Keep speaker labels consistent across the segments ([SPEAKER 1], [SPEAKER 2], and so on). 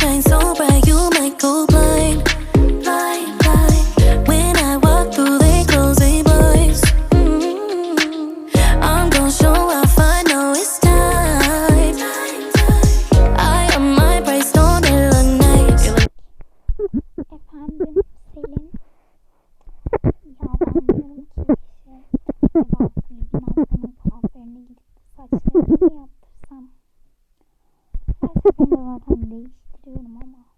[SPEAKER 1] shine so bright, you might go blind. Blind, blind. When I walk through, they close their blinds. Mm. I'm gonna show off, I it's time. I am my price, don't tell a nice.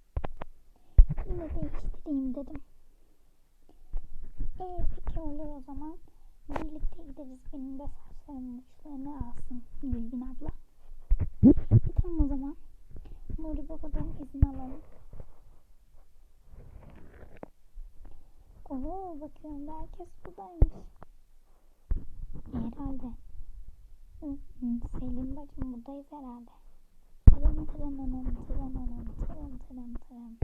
[SPEAKER 2] Efendim Selin. Ya ben diyorum ki acaba Gülbin ablamın kuaförüne gidip saçlarımı mı yaptırsam? Her seferinde zaten değiştiriyorum ama. Yine değiştireyim dedim. Ee, peki olur o zaman. Birlikte gideriz. Benim de saçlarımın uçlarını alsın Gülbin abla. E, tamam o zaman. Nuri Baba'dan izin alalım. Oo bakıyorum da herkes buradaymış. Herhalde. Selim bacım buradayız herhalde. Tırım tırım anam tırım anam tırım tırım tırım.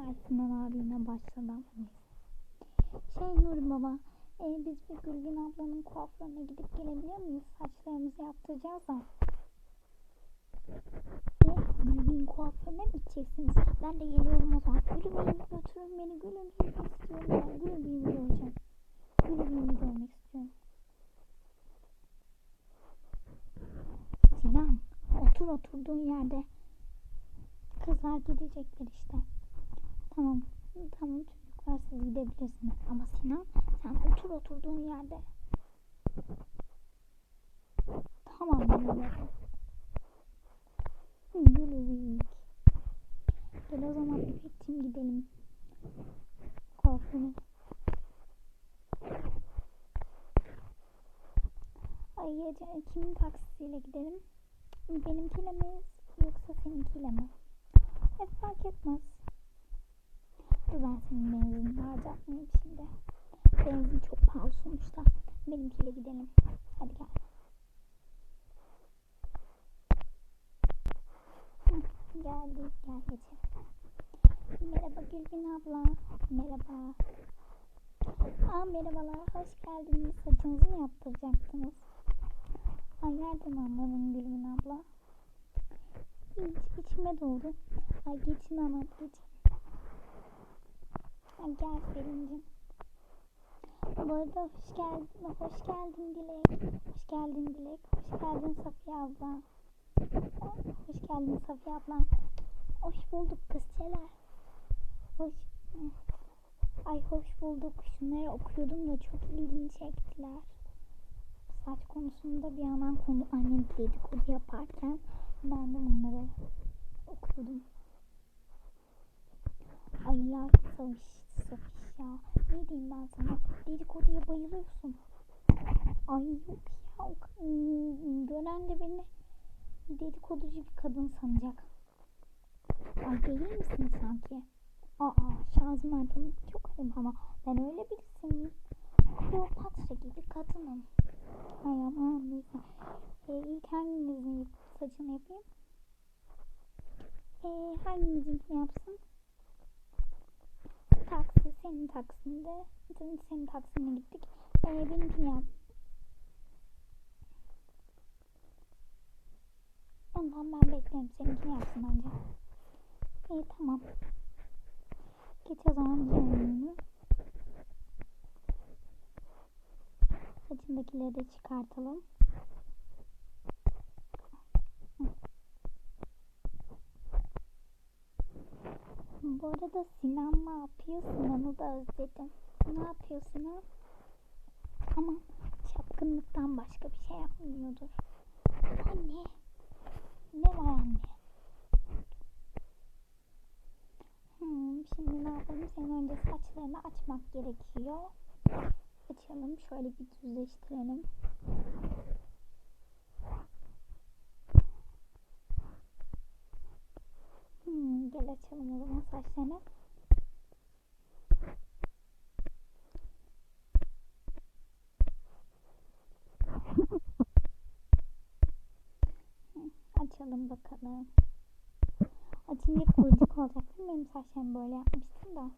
[SPEAKER 2] Ay Sinan abime başladı ama neyse. Şey Nuri baba. E, biz bir Gülgün ablanın kuaförüne gidip gelebiliyor muyuz? Saçlarımızı yaptıracağız da. E, Gülbin kuaförüne mi gideceksiniz? Ben de geliyorum o zaman. Gülbin'i götürün beni. Gülbin'i istiyorum ben. Gülbin'i göreceğim. Gülbin'i görmek istiyorum. Sinan otur oturduğun yerde. Kızlar gidecekler işte. Tamam. Tamam çocuklar siz gidebilirsiniz. Ama Sinan sen otur oturduğun yerde. Tamam diyorum. Gülübük. Gel o zaman İpek'cim gidelim. Kuaföre. Ay ya kimin taksisiyle gidelim? Benimkiyle mi yoksa seninkiyle mi? E fark etmez. Dur ben senin benzinini harcatmayayım şimdi. Benzin çok pahalı sonuçta. Benimkiyle gidelim. Hadi gel. Geldik gel geçelim. Merhaba Gülbin abla. Merhaba. Aa merhabalar hoş geldiniz. Saçınızı mı yaptıracaktınız? Ay nereden anladın Gülbin abla? Hiç içime doğru. Ay geçin ama geçin. Ay gel Selin'cim. Bu arada hoş geldin, hoş geldin Dilek. Hoş geldin Dilek. Hoş geldin Safiye abla. Hoş geldin Safiye abla. Hoş bulduk kızçeler. Hoş. Ay hoş bulduk. Şunları okuyordum da çok ilgimi çektiler. Saç konusunda bir yandan konu annem dedikodu yaparken ben de bunları okuyordum. Ay ya Safiş, Safiş ya. Ne diyeyim ben sana? Dedikoduya bayılıyorsun. Ay yok ya. Gören de beni dedikoducu bir kadın sanacak. Ay değil misin sanki? Aa şanzımanım çok ayıp ama ben öyle birisiyim. Kleopatra gibi kadınım. Ay aman neyse. Ee, ilk hanginizin saçını yapayım? Ee, hanginizinkini yapsın? Taksi senin taksinde. Senin, senin taksine gittik. Ee, benimkini yap. Ondan ben beklerim. Seninkini yapsın bence. İyi tamam. Geç o zaman diğerini. Saçındakileri de çıkartalım. Bu arada Sinan ne yapıyor? Sinan'ı da özledim. Ne yapıyor Sinan? Ama çapkınlıktan başka bir şey yapmıyordur. Anne. Ne var anne? Hmm, şimdi ne yapalım? Senin önce saçlarını açmak gerekiyor. Açalım. Şöyle bir düzleştirelim. Hmm, gel açalım o zaman saçlarını. Açalım bakalım. Açınca kıvırcık olacak değil mi? Benim saçlarımı böyle yapmıştım da.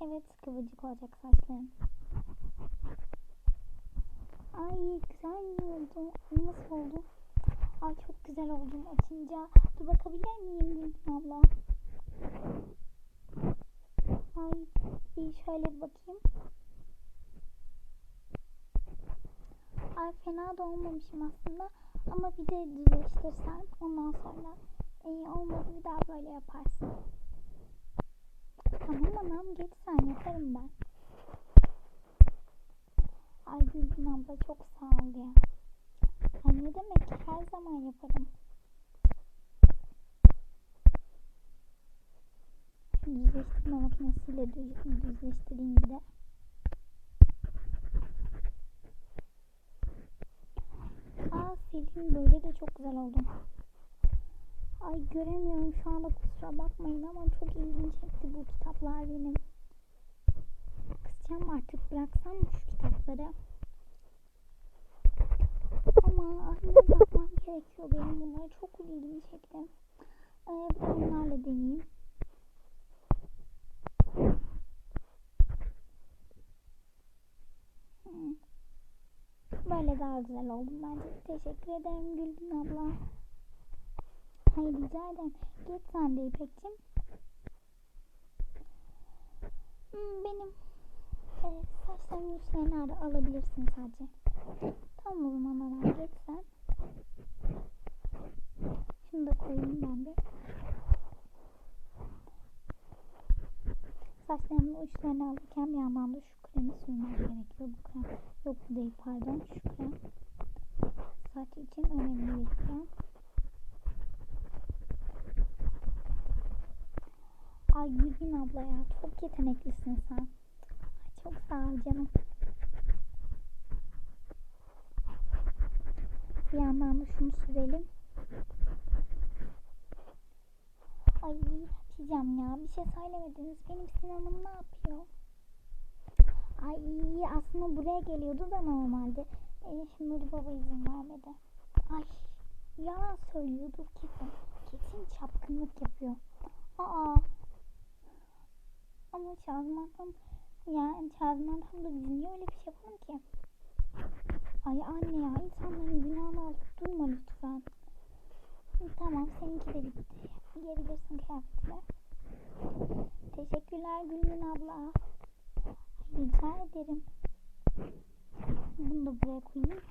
[SPEAKER 2] Evet kıvırcık olacak saçlarım. Ay güzel oldu. Nasıl oldu? Ay çok güzel oldum açınca. Dur bakabilir miyim Gülbin abla? Ay bir şöyle bir bakayım. Ay fena da olmamışım aslında. Ama bir de düzleştirsen ondan sonra iyi olmadı bir daha böyle yaparsın. Tamam anam geç sen yaparım ben. Ay Gülbin abla çok sağ ol ya. Ay ne demek her zaman yaparım. Düzleştirme makinesiyle düz, düzleştireyim bir de. Aa Selin böyle de çok güzel oldum. Ay göremiyorum şu anda kusura bakmayın ama çok ilgimi çekti bu kitaplar benim. Kısacağım artık bıraksam mı şu kitapları? Ama anne bakmam gerekiyor benim bunlara çok ilgimi çekti. Ee, bir de bunlarla deneyeyim. Hmm. Böyle daha güzel oldum bence. Teşekkür ederim Gülbin abla. Hayır rica ederim. Geç sen de İpek'cim. Benim e, saçlarımın uçlarını ara alabilirsin sadece. Tamam o zaman hemen geç sen. Şunu da koyayım ben bir. Saçlarımın uçlarını alırken bir yandan da şu kremi sürmem gerekiyor. Bu krem. Yok bu değil pardon şu krem. Saç için önemli bir krem. Ay Gülbin abla ya çok yeteneklisin sen. Ay çok sağ ol canım. Bir yandan da şunu sürelim. Ay açacağım ya. Bir şey söylemediniz. Benim Sinan'ım ne yapıyor? Ay aslında buraya geliyordu da normalde. E, Nuri Baba izin vermedi. Ay yalan söylüyordur kesin. Kesin çapkınlık yapıyor. Aa. Ama Şazman tam yani Şazman tam da biz niye öyle bir şey yapalım ki? Ay anne ya insanların günahını alıp durma lütfen. Tamam seninki de bitti. Giyebilirsin kıyafetini. Teşekkürler Gülün abla. Rica ederim. Bunu da buraya koyayım.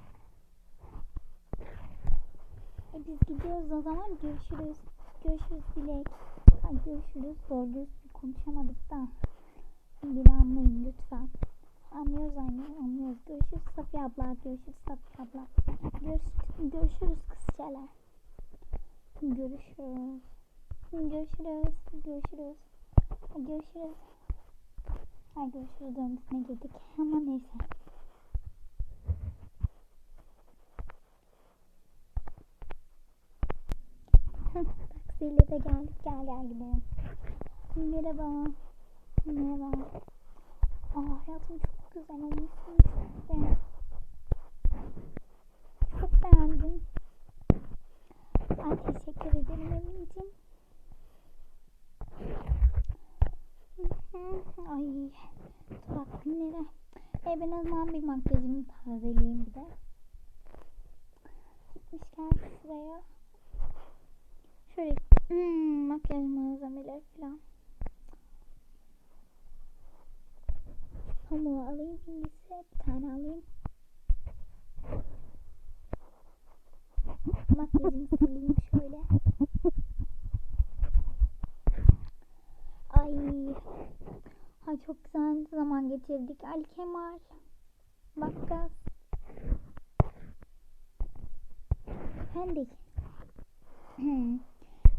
[SPEAKER 2] E biz gidiyoruz o zaman görüşürüz. Görüşürüz Dilek. Ha, görüşürüz. Doğru konuşamadık da. Beni anlayın lütfen. Anlıyoruz anne anlıyoruz. Görüşürüz Safiye abla. Görüşürüz Safiye abla. Görüş, görüşürüz kızçalar. Görüşürüz. Görüşürüz. Görüşürüz. Görüşürüz. Ha görüşürüz döndüğüne girdik. Ama neyse. Taksiyle de geldik. Gel gel gidelim. Merhaba. Merhaba. Aa hayatım çok güzel olmuşsun. Çok. Çok beğendim. Ay teşekkür ederim Emin'ciğim. Ay bak günlere. E ben o zaman bir makyajımı tazeleyeyim bir de. Gitmişken şuraya. Şöyle hmm, makyaj malzemeleri falan. Pamuğu alayım hindisi. Bir tane alayım. Makyajımı sileyim şöyle. Ay. Ay çok güzel zaman geçirdik. Ali Kemal. Bakkas. Efendim.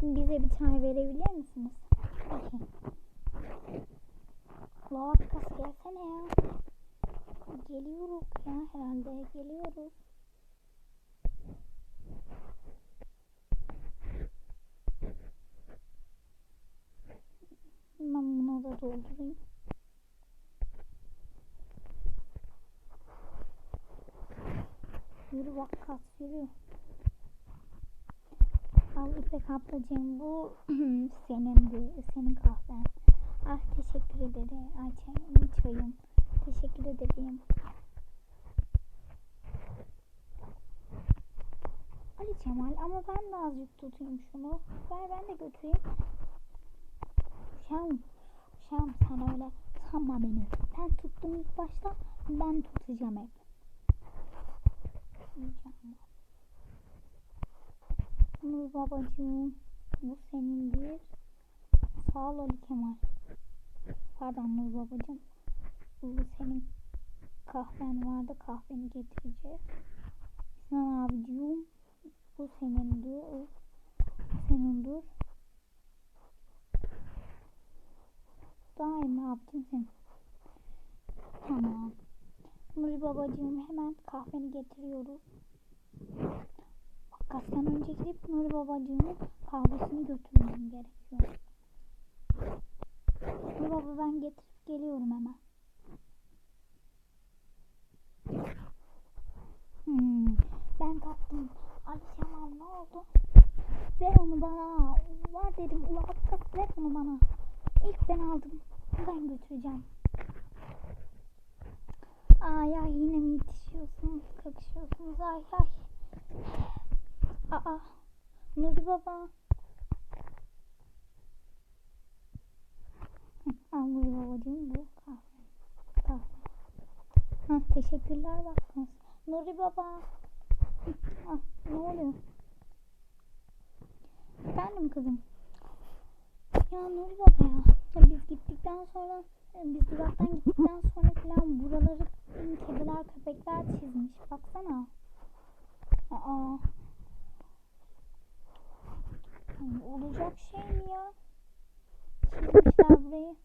[SPEAKER 2] Bize bir çay verebilir misiniz? Okey. Bakkas gelsene ya. Geliyoruz ya herhalde. Geliyoruz. Ben bunu da doldurayım. Yürü vakkas yürü. Al İpek ablacığım bu senin senin kahven. Ah teşekkür ederim. Ay çayım, çayım. Teşekkür ederim. Ali Cemal ama ben de azıcık tutayım şunu. Ver ben de götüreyim. Şam, Şam sen öyle sanma beni. Ben tuttum ilk başta ben tutacağım hep. Nur babacığım bu senindir. Sağ ol Ali Kemal. Pardon Nur babacığım. Bu senin kahven vardı kahveni getireceğiz. Sinan abicim bu senindir. Bu senindir. Daima abicim senin. Tamam. Nuri babacığım hemen kahveni getiriyoruz. Bakkasten önce gidip Nuri babacığımın kahvesini götürmem gerekiyor. Nuri baba ben getirip geliyorum hemen. Hmm, ben kaptım. Ali Kemal ne oldu? Ver onu bana. Var dedim. Ula Bakkas ver onu bana. İlk ben aldım. Ben götüreceğim. Ay ay yine mi yetişiyorsunuz? Kakışıyorsunuz. Ay ay. Aa. Nuri baba. Nuri babacığım bu kahve. Kahve. Ha, teşekkürler baktınız. Nuri baba. Ah, ne oluyor? Efendim kızım. Ya Nuri baba ya. ya biz gittikten sonra biz duraktan gittikten sonra falan buraları kediler köpekler çizmiş. Baksana. Aa. Olacak şey mi ya? Çizmişler.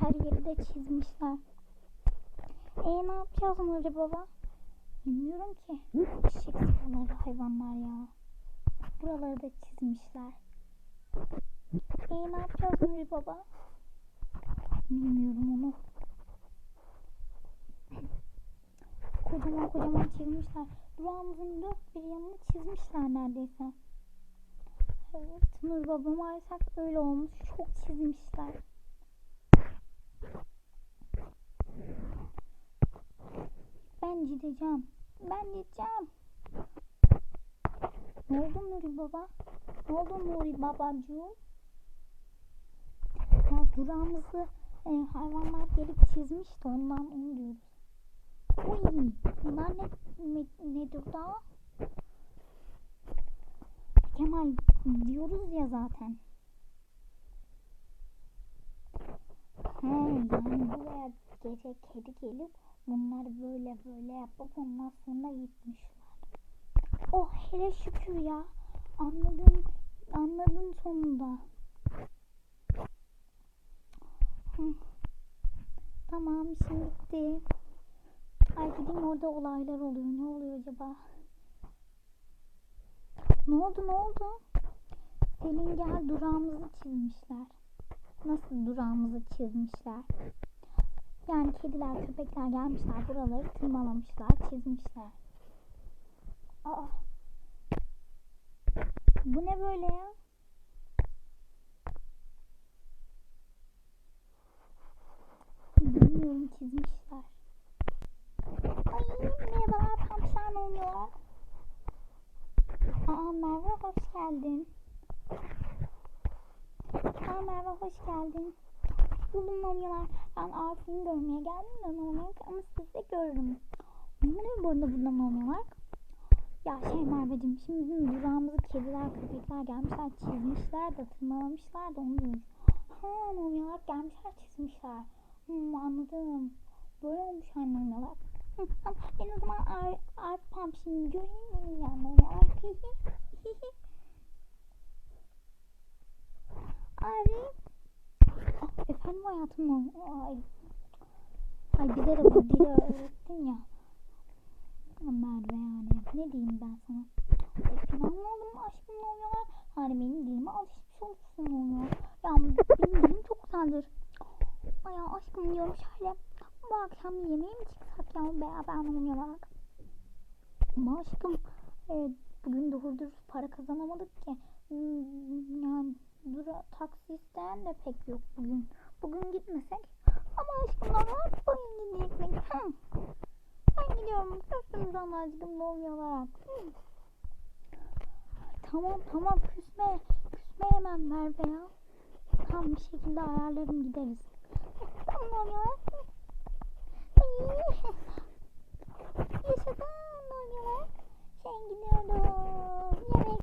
[SPEAKER 2] Her yeri de çizmişler. E ne yapacağız Nuri baba? Bilmiyorum ki. Çiçek sıraları hayvanlar ya. Buraları da çizmişler. E ne yapacağız Nuri baba? Bilmiyorum onu. Kocaman kocaman çizmişler. Durağımızın dört bir yanını çizmişler neredeyse. Evet Nuri baba maalesef öyle olmuş. Çok çizmişler. Ben gideceğim. Ben gideceğim. Ne oldu Nuri baba? Ne oldu Nuri babacığım? Ya durağımızı e, hayvanlar gelip çizmişti ondan onu diyoruz. Uy, bunlar ne, ne nedir daha? Kemal diyoruz ya zaten. He, yani buraya gece kedi gelip bunları böyle böyle yapıp ondan sonra gitmişler. Oh hele şükür ya. Anladın, anladın sonunda. Tamam şimdi bitti. Ay gideyim orada olaylar oluyor. Ne oluyor acaba? Ne oldu ne oldu? Selin gel durağımızı çizmişler. Nasıl durağımızı çizmişler? Yani kediler, köpekler gelmişler buraları tırmalamışlar, çizmişler. Aa. Bu ne böyle ya? Bilmiyorum çizmişler. Ay merhabalar pampişan olmuyorlar. Aa Merve hoş geldin. Aa Merve hoş geldin. Buldum mumyalar. Ben Arif'ini görmeye geldim de mumyalar ama sizi de görürüm. Oluyor bu arada burada mumyalar? Ya şey Merveciğim şimdi bizim durağımızı kediler köpekler gelmişler çizmişler de tırmalamışlar da onu diyoruz. Ha mumyalar gelmişler çizmişler. Hmm, anladım. Böyle olmuş anne mumyalar. Ben o zaman Arif, Arif Pampiş'ini göreyim yani mumyalar? Arif. Ah, efendim hayatım? Ay. Ay bize de bu dili öğrettin ya. Merve yani. Ne diyeyim ben sana? Mı oldum aşkım oluyorlar? Hani benim dilime alışmış olursun oluyor. Ya benim dilim çok güzeldir. Ay aşkım diyorum şöyle. Bu akşam yemeğe mi çıksak ya beraber olmuyorlar? Ama aşkım e, bugün doğru dürüst para kazanamadık ki. Hmm, Yani dura, taksi isteyen de pek yok bugün. Bugün gitmesek. Ama aşkım normal gitmek. Hı. Ben gidiyorum. Küstüm sana aşkım ne. Hı. Tamam tamam küsme. Küsme hemen Merve ya. Tamam bir şekilde ayarlarım gideriz. Yaşadım. Yaşadım. Sen gidiyordun.